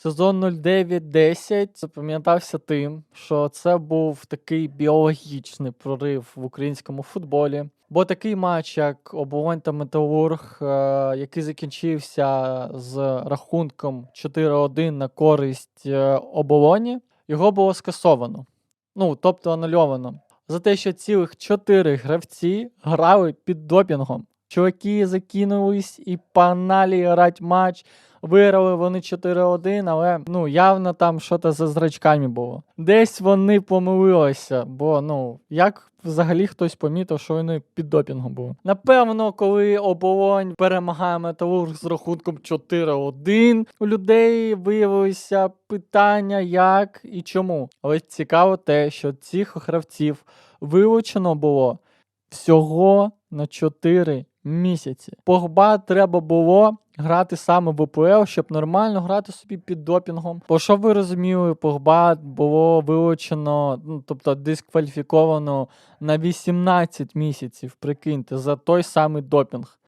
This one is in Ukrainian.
Сезон 09-10 запам'ятався тим, що це був такий біологічний прорив в українському футболі. Бо такий матч, як Оболонь та Металург, е, який закінчився з рахунком 4-1 на користь е, оболоні, його було скасовано. Ну, тобто анульовано. За те, що цілих чотири гравці грали під допінгом. Чуваки закинулись і паналі грати матч. Виграли вони 4-1, але ну явно там щось за зрачками було. Десь вони помилилися, бо ну як взагалі хтось помітив, що вони під допінгом були. Напевно, коли оболонь перемагає металург з рахунком 4-1, у людей виявилися питання, як і чому. Але цікаво те, що цих гравців вилучено було всього на 4 місяці. Погба треба було грати саме в УПЛ, щоб нормально грати собі під допінгом. Бо що ви розуміли, Погба було вилучено, ну тобто дискваліфіковано на 18 місяців, прикиньте, за той самий допінг.